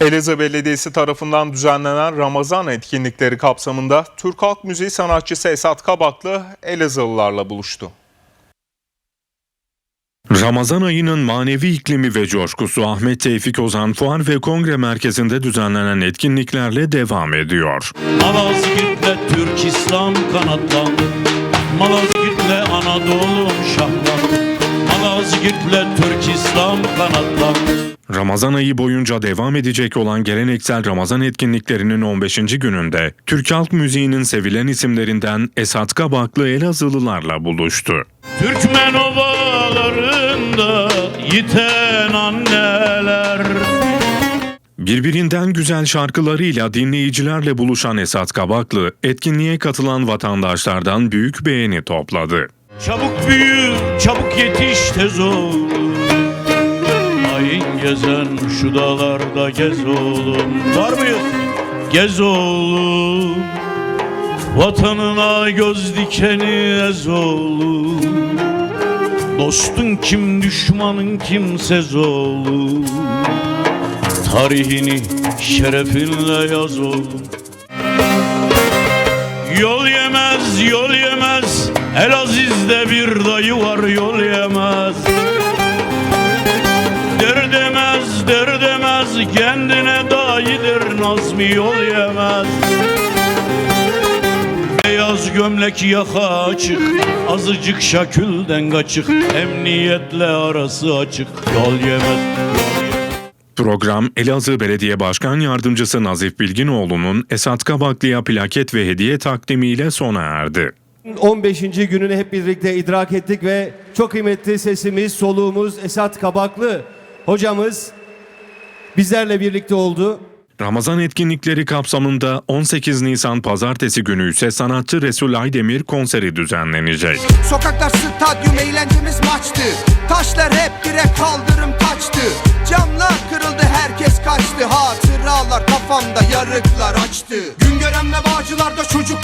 Elazığ Belediyesi tarafından düzenlenen Ramazan etkinlikleri kapsamında Türk Halk Müziği sanatçısı Esat Kabaklı Elazığlılarla buluştu. Ramazan ayının manevi iklimi ve coşkusu Ahmet Tevfik Ozan Fuar ve Kongre Merkezi'nde düzenlenen etkinliklerle devam ediyor. Malazgirt'le Türk İslam kanatlandı Malazgirt'le Anadolu şahlandı Malazgirt'le Türk İslam kanatlandı Ramazan ayı boyunca devam edecek olan geleneksel Ramazan etkinliklerinin 15. gününde Türk halk müziğinin sevilen isimlerinden Esat Kabaklı Elazığlılarla buluştu. Türkmen ovalarında yiten anneler Birbirinden güzel şarkılarıyla dinleyicilerle buluşan Esat Kabaklı, etkinliğe katılan vatandaşlardan büyük beğeni topladı. Çabuk büyü, çabuk yetiş tez ol Hain gezen şu dağlarda gez oğlum. Var mıyız? Gez oğlum. Vatanına göz dikeni ez oğlum. Dostun kim düşmanın kimsez oğlum. Tarihini şerefinle yaz oğlum. Yol yemez, yol yemez Elaziz'de bir dayı var yol yemez. Der demez, der demez Kendine dayıdır Nazmi yol yemez. Beyaz gömlek yaka açık Azıcık şakülden kaçık Emniyetle arası açık Yol yemez. Program Elazığ Belediye Başkan Yardımcısı Nazif Bilginoğlu'nun Esat Kabaklı'ya plaket ve hediye takdimiyle sona erdi. 15. gününü hep birlikte idrak ettik ve çok kıymetli sesimiz, soluğumuz Esat Kabaklı hocamız bizlerle birlikte oldu. Ramazan etkinlikleri kapsamında 18 Nisan pazartesi günü ise sanatçı Resul Aydemir konseri düzenlenecek. Sokaklar stadyum eğlencemiz maçtı Taşlar hep direkt kaldırım taçtı Camlar kırıldı herkes kaçtı Hatıralar kafamda yarıklar açtı Gün gören ve bağcılarda çocukluğum